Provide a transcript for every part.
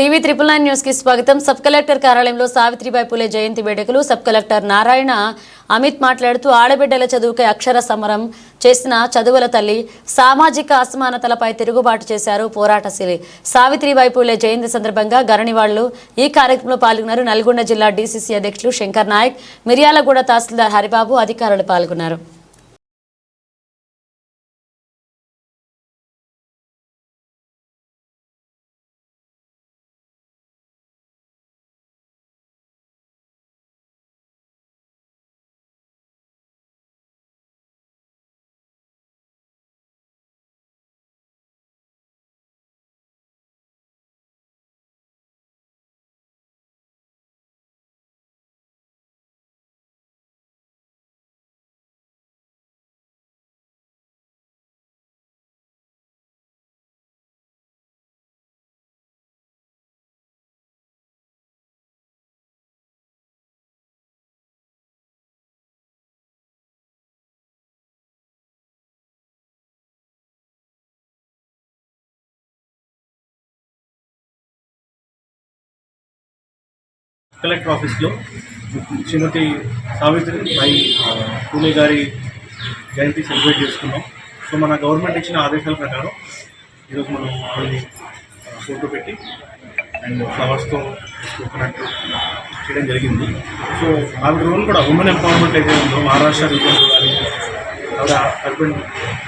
TV triple nine న్యూస్కి స్వాగతం. Sub collector కార్యాలయంలో సావిత్రిబాయి పూలే జయంతి వేడుకలు. సబ్ కలెక్టర్ నారాయణ అమిత్ మాట్లాడుతూ ఆడబిడ్డల చదువుకై అక్షర సమరం చేసిన చదువుల తల్లి సామాజిక అసమానతలపై తిరుగుబాటు చేశారు పోరాటశీలి. సావిత్రిబాయి పూలే జయంతి సందర్భంగా గరణివాళ్ళు ఈ కార్యక్రమంలో పాల్గొన్నారు. నల్గొండ జిల్లా డీసీసీ అధ్యక్షులు శంకర్ నాయక్ మిర్యాలగూడ తహసీల్దార్ హరిబాబు అధికారులు పాల్గొన్నారు. కలెక్టర్ ఆఫీస్లో శ్రీమతి సావిత్రి బై పూణే గారి జయంతి సెలబ్రేట్ చేసుకున్నాం. సో మన గవర్నమెంట్ ఇచ్చిన ఆదేశాల ప్రకారం ఈరోజు మనం ఆవిడని ఫోటో పెట్టి అండ్ ఫ్లవర్స్తో కోకోనట్ చేయడం జరిగింది. సో ఆవిడ రోల్ కూడా ఉమెన్ ఎంపవర్మెంట్ అయితే ఉందో మహారాష్ట్ర రీజన్లో కానీ ఆవిడ హస్బెండ్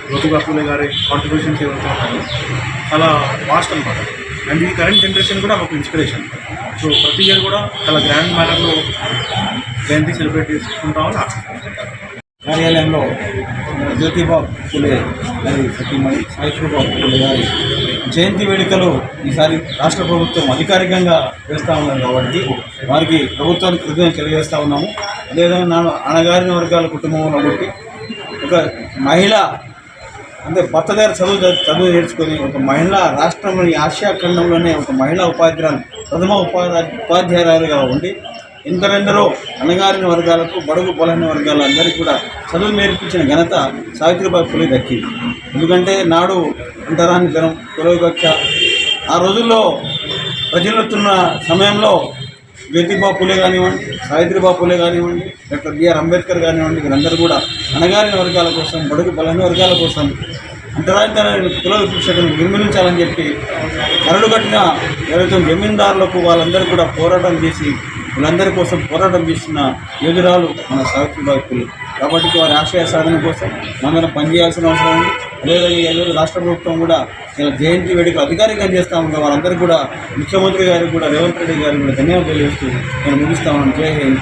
జ్యోతిబా పూలే గారి కాంట్రిబ్యూషన్స్ ఏవైతే ఉన్నాయో చాలా వాస్ట్ అనమాట అండ్ ఈ కరెంట్ జనరేషన్ కూడా ఒక ఇన్స్పిరేషన్ సో ప్రతి ఇయర్ కూడా చాలా గ్రాండ్ మేనర్లో జయంతి సెలబ్రేట్ చేసుకుంటామని కార్యాలయంలో జ్యోతిబాబు ఫులే గారి సతీమణి సాయిబాబు పులే గారి జయంతి వేడుకలు ఈసారి రాష్ట్ర ప్రభుత్వం అధికారికంగా చేస్తూ ఉన్నారు కాబట్టి వారికి ప్రభుత్వానికి కృతజ్ఞత తెలియజేస్తూ ఉన్నాము. అదేవిధంగా నా అణగారిన వర్గాల కుటుంబంలో కాబట్టి ఒక మహిళ అంటే భర్త దగ్గర చదువు చదువు నేర్చుకొని ఒక మహిళ రాష్ట్రంలోని ఆసియా ఖండంలోనే ఒక మహిళా ఉపాధ్యాయులు ప్రథమ ఉపాధ్యా ఉపాధ్యాయురాలుగా ఉండి ఎందరెందరో అణగారిన వర్గాలకు బడుగు బలహీన వర్గాలందరికీ కూడా చదువు నేర్పించిన ఘనత సావిత్రిబాయి పులి దక్కింది ఎందుకంటే నాడు అంటరాని జనం కులవివక్ష ఆ రోజుల్లో ప్రజలుతున్న సమయంలో జ్యోతిబా పూలే కానివ్వండి సావిత్రిబా పూలే కానివ్వండి డాక్టర్ బిఆర్ అంబేద్కర్ కానివ్వండి వీరందరూ కూడా అణగారిన వర్గాల కోసం బడుగు బలని వర్గాల కోసం అంతరాంతరాన్ని కుల వివక్షతను నిర్మూలించాలని చెప్పి కరడు కట్టిన ఎవరైతే జమీందారులకు వాళ్ళందరూ కూడా పోరాటం చేసి వీళ్ళందరి కోసం పోరాటం చేసిన యోధురాలు మన సావిత్రిబాయి పూలే. కాబట్టి వారి ఆశయ సాధన కోసం మనందరం పనిచేయాల్సిన అవసరం ఉంది. అదేవిధంగా ఈరోజు రాష్ట్ర ప్రభుత్వం కూడా ఇలా జయంతి వేడుక అధికారికంగా చేస్తా ఉంది వారందరికీ కూడా ముఖ్యమంత్రి గారికి కూడా రేవంత్ రెడ్డి గారికి కూడా ధన్యవాదాలు తెలియజేస్తూ నేను ముగిస్తామని ఉన్నాను. జై హింద్.